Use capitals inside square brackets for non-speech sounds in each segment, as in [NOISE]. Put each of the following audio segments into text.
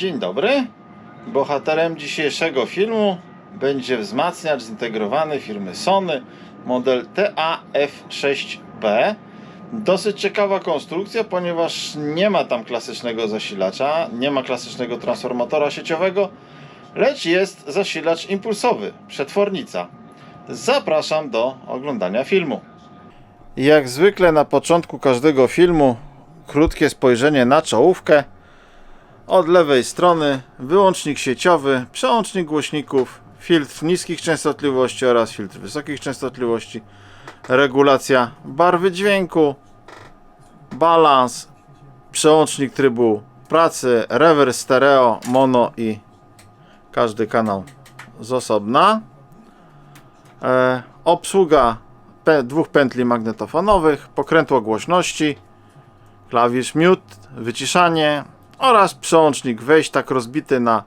Dzień dobry. Bohaterem dzisiejszego filmu będzie wzmacniacz zintegrowany firmy Sony model TAF6B. Dosyć ciekawa konstrukcja, ponieważ nie ma tam klasycznego zasilacza, nie ma klasycznego transformatora sieciowego, lecz jest zasilacz impulsowy, przetwornica. Zapraszam do oglądania filmu. Jak zwykle na początku każdego filmu krótkie spojrzenie na czołówkę. Od lewej strony wyłącznik sieciowy, przełącznik głośników, filtr niskich częstotliwości oraz filtr wysokich częstotliwości, regulacja barwy dźwięku, balans, przełącznik trybu pracy, rewers stereo, mono i każdy kanał z osobna. E, obsługa pe- dwóch pętli magnetofonowych, pokrętło głośności, klawisz mute, wyciszanie oraz przełącznik wejść tak rozbity na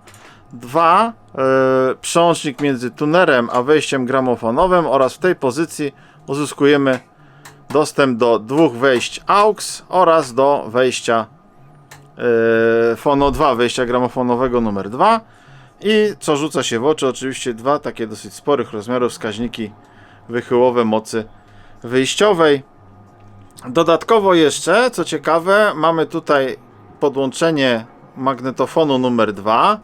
dwa, e, przełącznik między tunerem a wejściem gramofonowym oraz w tej pozycji uzyskujemy dostęp do dwóch wejść AUX oraz do wejścia e, Fono 2, wejścia gramofonowego numer 2 i co rzuca się w oczy, oczywiście dwa takie dosyć sporych rozmiarów wskaźniki wychyłowe mocy wyjściowej. Dodatkowo jeszcze, co ciekawe, mamy tutaj podłączenie magnetofonu numer 2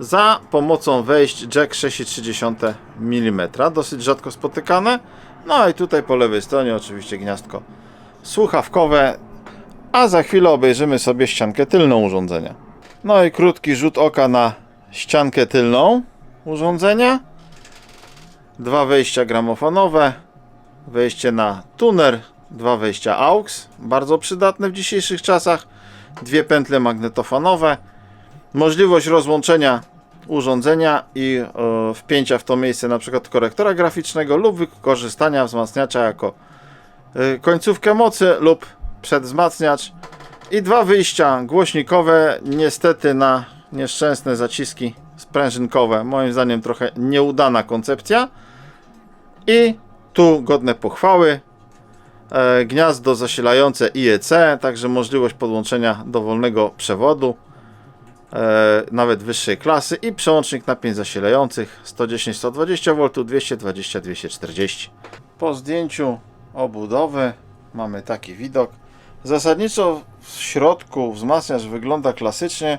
za pomocą wejść jack 6,3 mm, dosyć rzadko spotykane. No i tutaj po lewej stronie oczywiście gniazdko słuchawkowe, a za chwilę obejrzymy sobie ściankę tylną urządzenia. No i krótki rzut oka na ściankę tylną urządzenia. Dwa wejścia gramofonowe, wejście na tuner, dwa wejścia AUX, bardzo przydatne w dzisiejszych czasach, dwie pętle magnetofonowe, możliwość rozłączenia urządzenia i e, wpięcia w to miejsce przykład korektora graficznego lub wykorzystania wzmacniacza jako e, końcówkę mocy lub przedwzmacniacz. I dwa wyjścia głośnikowe niestety na nieszczęsne zaciski sprężynkowe. Moim zdaniem trochę nieudana koncepcja. I tu godne pochwały gniazdo zasilające IEC, także możliwość podłączenia dowolnego przewodu, e, nawet wyższej klasy i przełącznik napięć zasilających 110, 120 V, 220, 240. Po zdjęciu obudowy mamy taki widok. Zasadniczo w środku wzmacniacz wygląda klasycznie,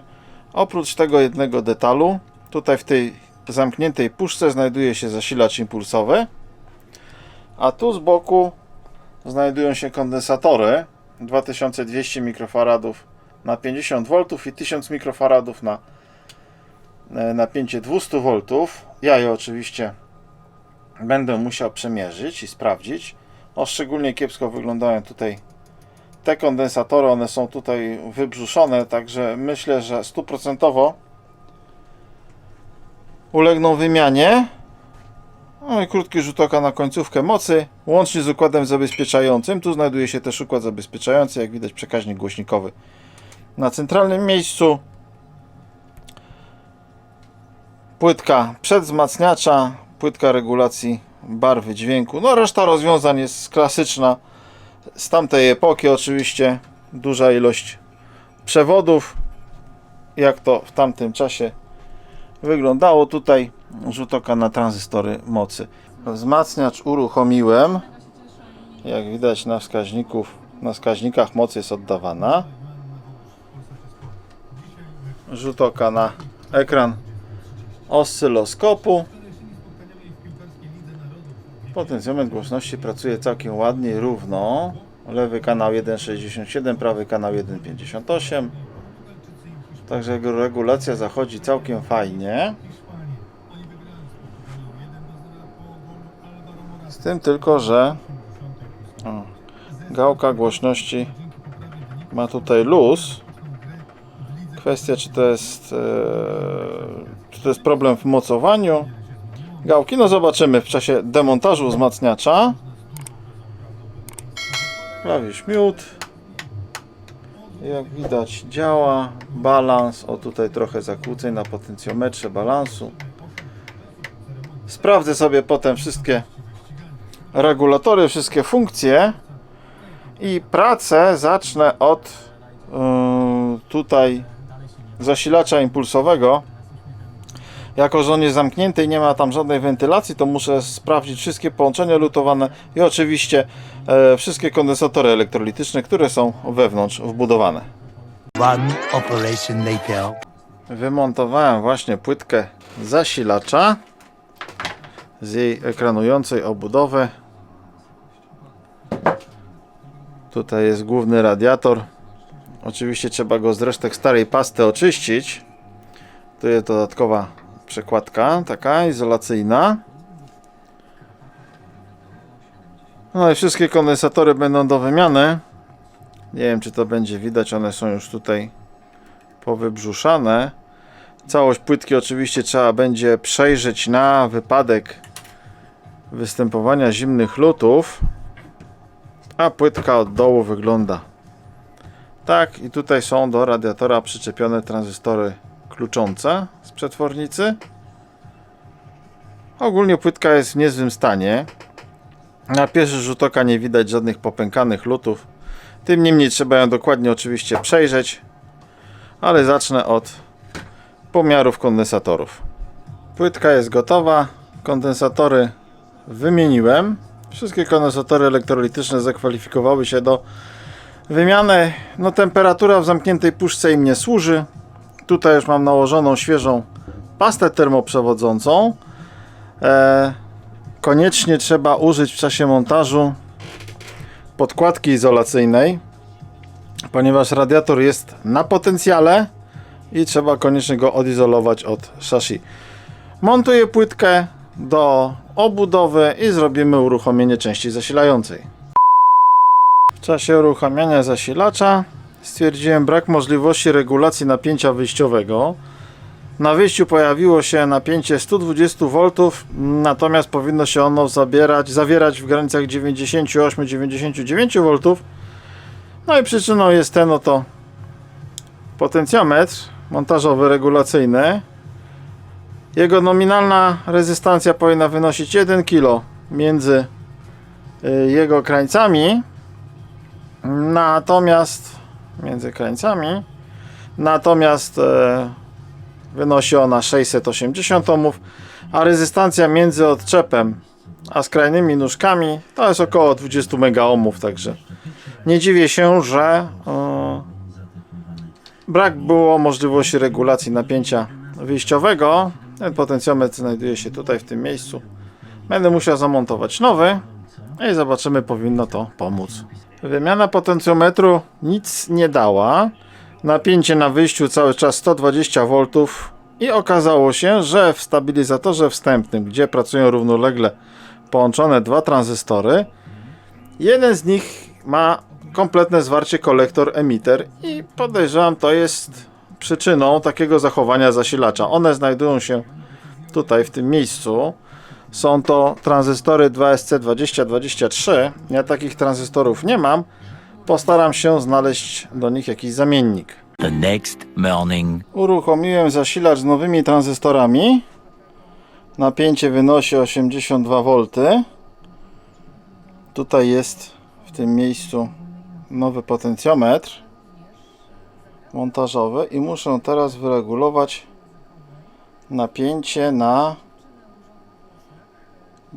oprócz tego jednego detalu. Tutaj w tej zamkniętej puszce znajduje się zasilacz impulsowy, a tu z boku znajdują się kondensatory 2200 mikrofaradów na 50 V i 1000 mikrofaradów na e, napięcie 200 V. Ja je oczywiście będę musiał przemierzyć i sprawdzić. O szczególnie kiepsko wyglądają tutaj te kondensatory, one są tutaj wybrzuszone, także myślę, że stuprocentowo ulegną wymianie. No i krótki rzut oka na końcówkę mocy, łącznie z układem zabezpieczającym. Tu znajduje się też układ zabezpieczający, jak widać przekaźnik głośnikowy na centralnym miejscu. Płytka przedwzmacniacza, płytka regulacji barwy dźwięku. No reszta rozwiązań jest klasyczna z tamtej epoki oczywiście. Duża ilość przewodów, jak to w tamtym czasie wyglądało tutaj rzut oka na tranzystory mocy. Wzmacniacz uruchomiłem. Jak widać na wskaźników, na wskaźnikach mocy jest oddawana. Rzut oka na ekran oscyloskopu. Potencjometr głośności pracuje całkiem ładnie równo. Lewy kanał 1,67, prawy kanał 1,58. Także regulacja zachodzi całkiem fajnie. Z tym tylko, że o, gałka głośności ma tutaj luz. Kwestia, czy to jest, e, czy to jest problem w mocowaniu gałki. No zobaczymy w czasie demontażu wzmacniacza. Klawisz mute. Jak widać działa. Balans. O tutaj trochę zakłóceń na potencjometrze balansu. Sprawdzę sobie potem wszystkie regulatory, wszystkie funkcje i pracę zacznę od yy, tutaj zasilacza impulsowego. Jako, że on jest zamknięty i nie ma tam żadnej wentylacji, to muszę sprawdzić wszystkie połączenia lutowane i oczywiście e, wszystkie kondensatory elektrolityczne, które są wewnątrz wbudowane. One operation later. Wymontowałem właśnie płytkę zasilacza z jej ekranującej obudowy. Tutaj jest główny radiator. Oczywiście trzeba go z resztek starej pasty oczyścić. Tu jest dodatkowa przekładka, taka izolacyjna. No i wszystkie kondensatory będą do wymiany. Nie wiem, czy to będzie widać, one są już tutaj powybrzuszane. Całość płytki oczywiście trzeba będzie przejrzeć na wypadek występowania zimnych lutów. A płytka od dołu wygląda tak. I tutaj są do radiatora przyczepione tranzystory kluczące z przetwornicy. Ogólnie płytka jest w niezłym stanie. Na pierwszy rzut oka nie widać żadnych popękanych lutów. Tym niemniej trzeba ją dokładnie oczywiście przejrzeć ale zacznę od pomiarów kondensatorów. Płytka jest gotowa, kondensatory wymieniłem. Wszystkie kondensatory elektrolityczne zakwalifikowały się do wymiany. No temperatura w zamkniętej puszce im nie służy. Tutaj już mam nałożoną świeżą pastę termoprzewodzącą. E, koniecznie trzeba użyć w czasie montażu podkładki izolacyjnej ponieważ radiator jest na potencjale i trzeba koniecznie go odizolować od szashi. Montuję płytkę do obudowy i zrobimy uruchomienie części zasilającej. W czasie uruchamiania zasilacza stwierdziłem brak możliwości regulacji napięcia wyjściowego. Na wyjściu pojawiło się napięcie 120 V, natomiast powinno się ono zabierać, zawierać w granicach 98-99 V. No i przyczyną jest ten oto potencjometr montażowy regulacyjny. Jego nominalna rezystancja powinna wynosić 1 kg między y, jego krańcami. Natomiast między krańcami natomiast e, wynosi ona 680 ohmów, a rezystancja między odczepem a skrajnymi nóżkami to jest około 20 mega ohmów, także nie dziwię się, że e, brak było możliwości regulacji napięcia wyjściowego. Ten potencjometr znajduje się tutaj w tym miejscu. Będę musiał zamontować nowy i zobaczymy, powinno to pomóc. Wymiana potencjometru nic nie dała. Napięcie na wyjściu cały czas 120 V i okazało się, że w stabilizatorze wstępnym, gdzie pracują równolegle połączone dwa tranzystory, jeden z nich ma kompletne zwarcie kolektor-emiter i podejrzewam to jest przyczyną takiego zachowania zasilacza. One znajdują się tutaj w tym miejscu. Są to tranzystory 2SC2023. Ja takich tranzystorów nie mam. Postaram się znaleźć do nich jakiś zamiennik. The next morning. Uruchomiłem zasilacz z nowymi tranzystorami. Napięcie wynosi 82 V. Tutaj jest w tym miejscu nowy potencjometr montażowy i muszę teraz wyregulować napięcie na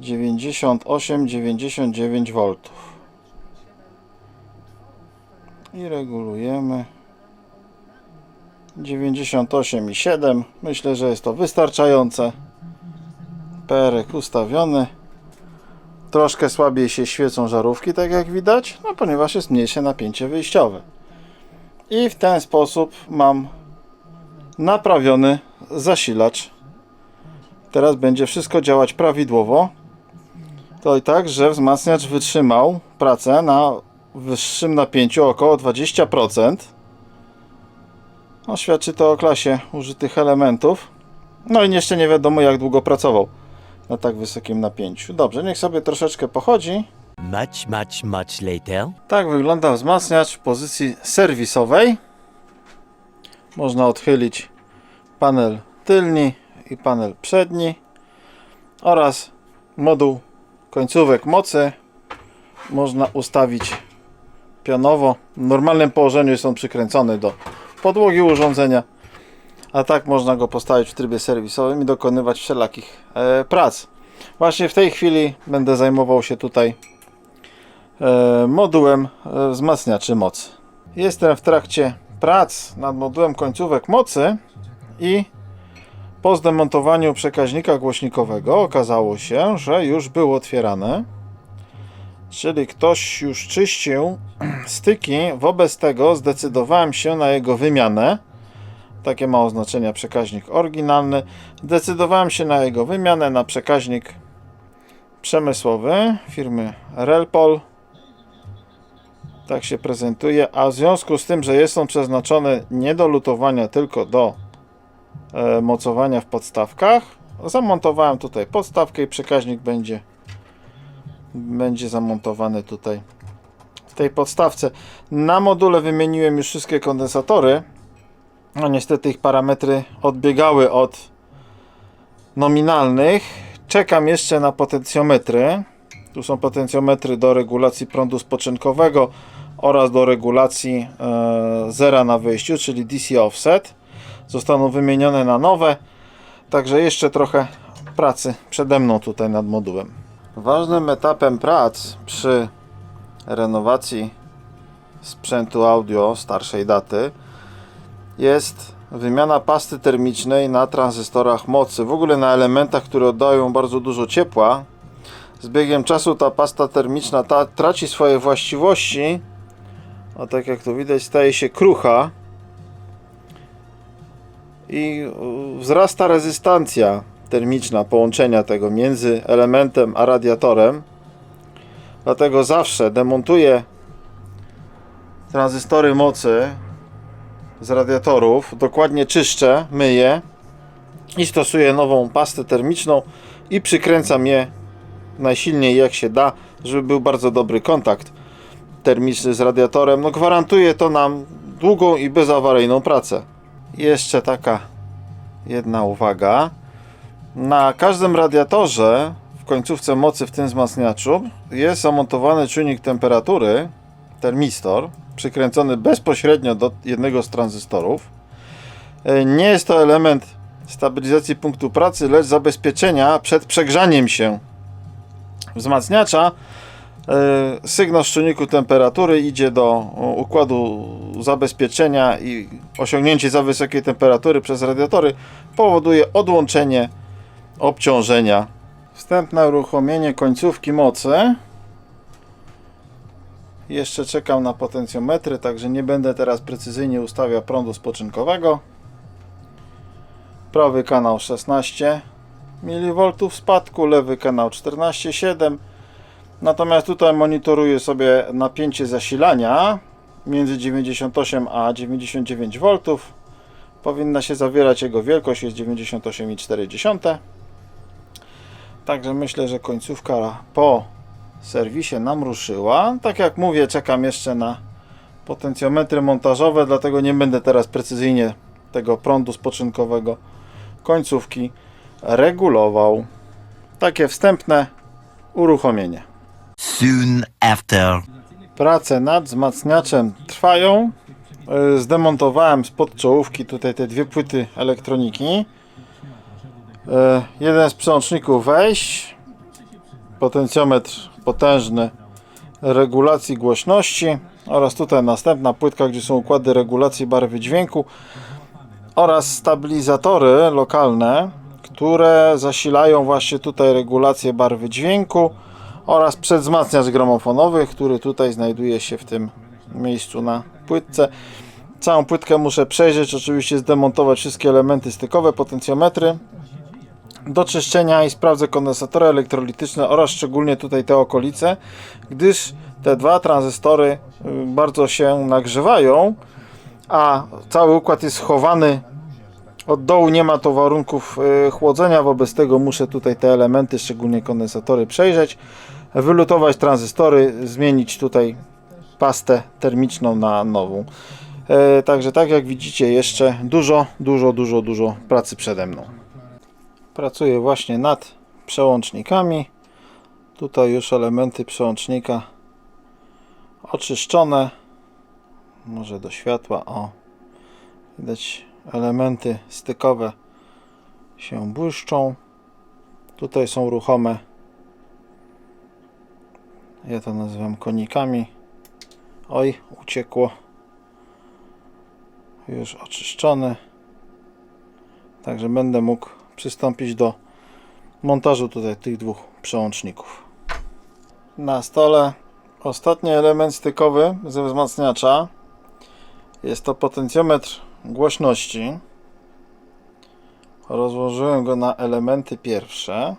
98-99 V i regulujemy 98,7 myślę, że jest to wystarczające perek ustawiony Troszkę słabiej się świecą żarówki, tak jak widać, no ponieważ jest mniejsze napięcie wyjściowe. I w ten sposób mam naprawiony zasilacz. Teraz będzie wszystko działać prawidłowo. To i tak, że wzmacniacz wytrzymał pracę na wyższym napięciu około 20%. No, świadczy to o klasie użytych elementów. No i jeszcze nie wiadomo jak długo pracował na tak wysokim napięciu. Dobrze, niech sobie troszeczkę pochodzi. Much, much, much later. Tak wygląda wzmacniacz w pozycji serwisowej. Można odchylić panel tylni i panel przedni oraz moduł końcówek mocy można ustawić pionowo. W normalnym położeniu jest on przykręcony do podłogi urządzenia. a tak można go postawić w trybie serwisowym i dokonywać wszelakich e, prac. Właśnie w tej chwili będę zajmował się tutaj e, modułem e, wzmacniaczy mocy. Jestem w trakcie prac nad modułem końcówek mocy i po zdemontowaniu przekaźnika głośnikowego okazało się, że już był otwierany. Czyli ktoś już czyścił [CLEARS THROAT] styki. Wobec tego zdecydowałem się na jego wymianę. Takie ma oznaczenia przekaźnik oryginalny. Zdecydowałem się na jego wymianę na przekaźnik przemysłowy firmy Relpol. Tak się prezentuje. A w związku z tym, że jest on przeznaczony nie do lutowania, tylko do mocowania w podstawkach, zamontowałem tutaj podstawkę i przekaźnik będzie będzie zamontowany tutaj w tej podstawce. Na module wymieniłem już wszystkie kondensatory. No niestety ich parametry odbiegały od nominalnych. Czekam jeszcze na potencjometry. Tu są potencjometry do regulacji prądu spoczynkowego oraz do regulacji e, zera na wyjściu, czyli DC offset. Zostaną wymienione na nowe. Także jeszcze trochę pracy przede mną tutaj nad modułem. Ważnym etapem prac przy renowacji sprzętu audio starszej daty jest wymiana pasty termicznej na tranzystorach mocy, w ogóle na elementach, które oddają bardzo dużo ciepła. Z biegiem czasu ta pasta termiczna ta, traci swoje właściwości, a tak jak tu widać staje się krucha i y, wzrasta rezystancja termiczna połączenia tego między elementem a radiatorem. Dlatego zawsze demontuję tranzystory mocy z radiatorów, dokładnie czyszczę, myję i stosuję nową pastę termiczną i przykręcam je najsilniej jak się da, żeby był bardzo dobry kontakt termiczny z radiatorem. No gwarantuje to nam długą i bezawaryjną pracę. Jeszcze taka jedna uwaga. Na każdym radiatorze w końcówce mocy w tym wzmacniaczu jest zamontowany czujnik temperatury, termistor, przykręcony bezpośrednio do jednego z tranzystorów. E, Nie jest to element stabilizacji punktu pracy, lecz zabezpieczenia przed przegrzaniem się wzmacniacza. E, Sygnał z czujniku temperatury idzie do układu zabezpieczenia i osiągnięcie za wysokiej temperatury przez radiatory powoduje odłączenie obciążenia. Wstępne uruchomienie końcówki mocy. Jeszcze czekam na potencjometry, także nie będę teraz precyzyjnie ustawiał prądu spoczynkowego. Prawy kanał 16 mV spadku, lewy kanał 14,7 Natomiast tutaj monitoruję sobie napięcie zasilania między 98 a 99 V. Powinna się zawierać jego wielkość, jest 98,4. Także myślę, że końcówka po serwisie nam ruszyła. Tak jak mówię, czekam jeszcze na potencjometry montażowe, dlatego nie będę teraz precyzyjnie tego prądu spoczynkowego końcówki regulował. Takie wstępne uruchomienie. Soon after. Prace nad wzmacniaczem trwają. E, Zdemontowałem spod czołówki tutaj te dwie płyty elektroniki. E, Jeden z przełączników wejść. Potencjometr potężny regulacji głośności oraz tutaj następna płytka, gdzie są układy regulacji barwy dźwięku oraz stabilizatory lokalne, które zasilają właśnie tutaj regulację barwy dźwięku oraz przedwzmacniacz gramofonowy, który tutaj znajduje się w tym miejscu na płytce. Całą płytkę muszę przejrzeć, oczywiście zdemontować wszystkie elementy stykowe, potencjometry do czyszczenia i sprawdzę kondensatory elektrolityczne oraz szczególnie tutaj te okolice, gdyż te dwa tranzystory y, bardzo się nagrzewają, a cały układ jest schowany od dołu nie ma to warunków y, chłodzenia, wobec tego muszę tutaj te elementy, szczególnie kondensatory przejrzeć, wylutować tranzystory, zmienić tutaj pastę termiczną na nową. E, Także tak jak widzicie jeszcze dużo, dużo, dużo, dużo pracy przede mną. Pracuję właśnie nad przełącznikami. Tutaj już elementy przełącznika oczyszczone. Może do światła, o. Widać elementy stykowe się błyszczą. Tutaj są ruchome. Ja to nazywam konikami. Oj, uciekło. Już oczyszczony. Także będę mógł przystąpić do montażu tutaj tych dwóch przełączników. Na stole ostatni element stykowy ze wzmacniacza. Jest to potencjometr głośności. Rozłożyłem go na elementy pierwsze.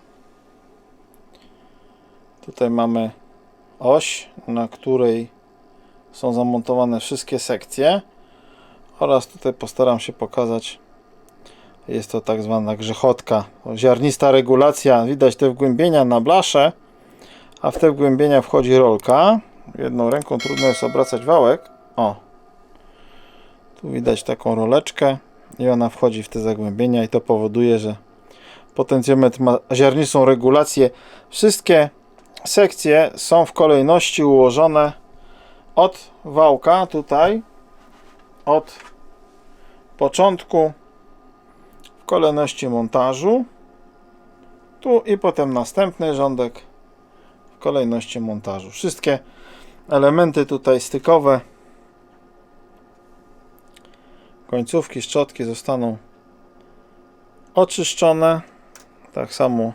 Tutaj mamy oś, na której są zamontowane wszystkie sekcje. Oraz tutaj postaram się pokazać. Jest to tak zwana grzechotka. Ziarnista regulacja. Widać te wgłębienia na blasze. A w te wgłębienia wchodzi rolka. Jedną ręką trudno jest obracać wałek. O. Tu widać taką roleczkę i ona wchodzi w te zagłębienia i to powoduje, że potencjometr ma ziarnistą regulację. Wszystkie sekcje są w kolejności ułożone od wałka tutaj od początku w kolejności montażu. Tu i potem następny rządek w kolejności montażu. Wszystkie elementy tutaj stykowe. Końcówki szczotki zostaną oczyszczone. Tak samo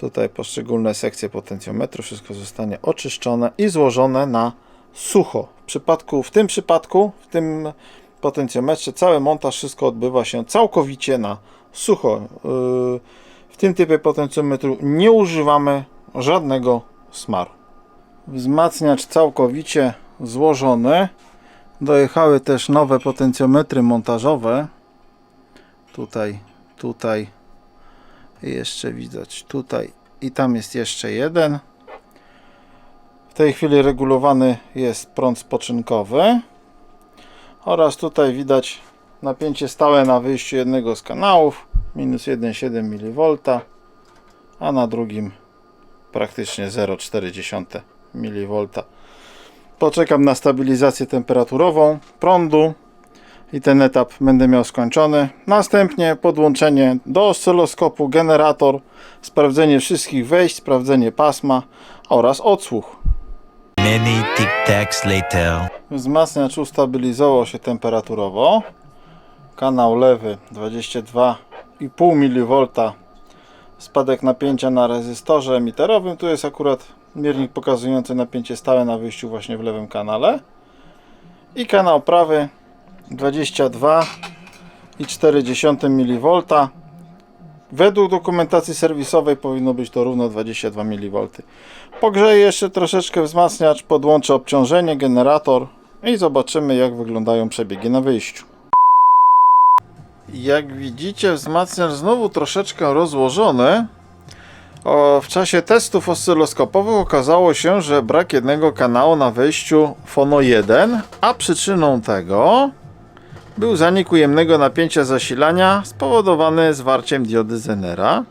tutaj poszczególne sekcje potencjometru wszystko zostanie oczyszczone i złożone na sucho. W przypadku w tym przypadku w tym potencjometrze cały montaż wszystko odbywa się całkowicie na sucho. Yy, w tym typie potencjometru nie używamy żadnego smaru. Wzmacniacz całkowicie złożony. Dojechały też nowe potencjometry montażowe. Tutaj, tutaj. Jeszcze widać tutaj i tam jest jeszcze jeden. W tej chwili regulowany jest prąd spoczynkowy. Oraz tutaj widać napięcie stałe na wyjściu jednego z kanałów minus 1,7 mV a na drugim praktycznie 0,4 mV poczekam na stabilizację temperaturową prądu i ten etap będę miał skończony. Następnie podłączenie do oscyloskopu, generator, sprawdzenie wszystkich wejść, sprawdzenie pasma oraz odsłuch. Many tic-tacs later. Wzmacniacz ustabilizował się temperaturowo. Kanał lewy 22,5 mV. Spadek napięcia na rezystorze emiterowym. Tu jest akurat miernik pokazujący napięcie stałe na wyjściu właśnie w lewym kanale. I kanał prawy 22,4 mV. Według dokumentacji serwisowej powinno być to równo 22 mV. Pogrzeję jeszcze troszeczkę wzmacniacz, podłączę obciążenie, generator i zobaczymy jak wyglądają przebiegi na wyjściu. Jak widzicie wzmacniacz znowu troszeczkę rozłożony. O, w czasie testów oscyloskopowych okazało się, że brak jednego kanału na wejściu Fono 1, a przyczyną tego był zanik ujemnego napięcia zasilania spowodowany zwarciem diody Zenera.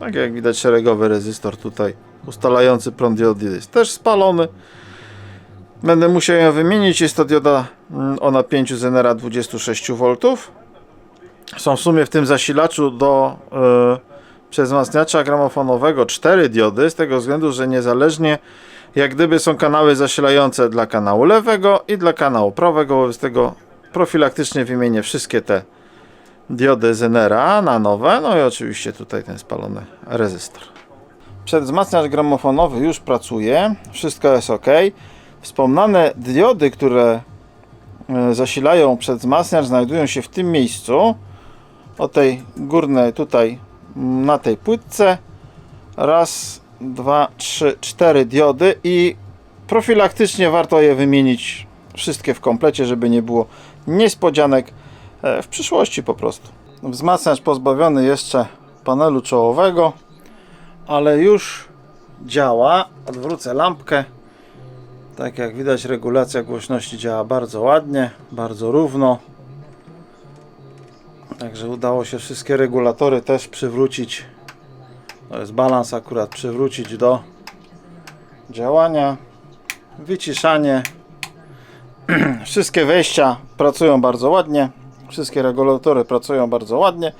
Tak jak widać szeregowy rezystor tutaj ustalający prąd diody jest też spalony. Będę musiał ją wymienić. Jest to dioda mm, o napięciu Zenera 26 V. Są w sumie w tym zasilaczu do yy, przez wzmacniacza gramofonowego cztery diody, z tego względu, że niezależnie jak gdyby są kanały zasilające dla kanału lewego i dla kanału prawego, wobec tego profilaktycznie wymienię wszystkie te diody Zenera na nowe, no i oczywiście tutaj ten spalony rezystor. Przedwzmacniacz gramofonowy już pracuje, wszystko jest ok. Wspomniane diody, które e, zasilają przedwzmacniacz znajdują się w tym miejscu, o tej górnej tutaj na tej płytce raz, dwa, trzy, cztery diody i profilaktycznie warto je wymienić wszystkie w komplecie, żeby nie było niespodzianek e, w przyszłości po prostu. Wzmacniacz pozbawiony jeszcze panelu czołowego, ale już działa. Odwrócę lampkę. Tak jak widać regulacja głośności działa bardzo ładnie, bardzo równo. Także udało się wszystkie regulatory też przywrócić. To jest balans akurat przywrócić do działania. Wyciszanie. [CLEARS THROAT] Wszystkie wejścia pracują bardzo ładnie. Wszystkie regulatory pracują bardzo ładnie.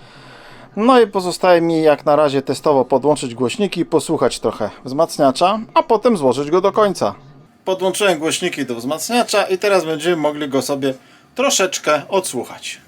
No i pozostaje mi jak na razie testowo podłączyć głośniki, posłuchać trochę wzmacniacza, a potem złożyć go do końca. Podłączyłem głośniki do wzmacniacza i teraz będziemy mogli go sobie troszeczkę odsłuchać.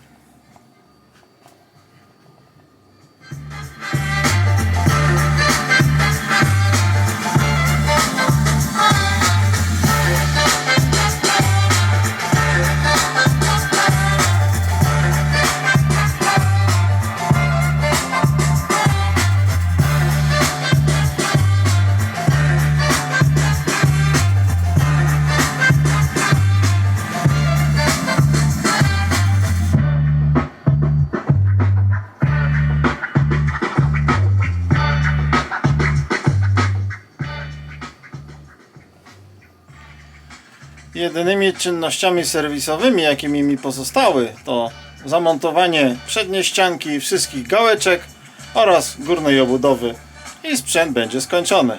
Jedynymi czynnościami serwisowymi, jakimi mi pozostały, to zamontowanie przedniej ścianki, wszystkich gałeczek oraz górnej obudowy i sprzęt będzie skończony.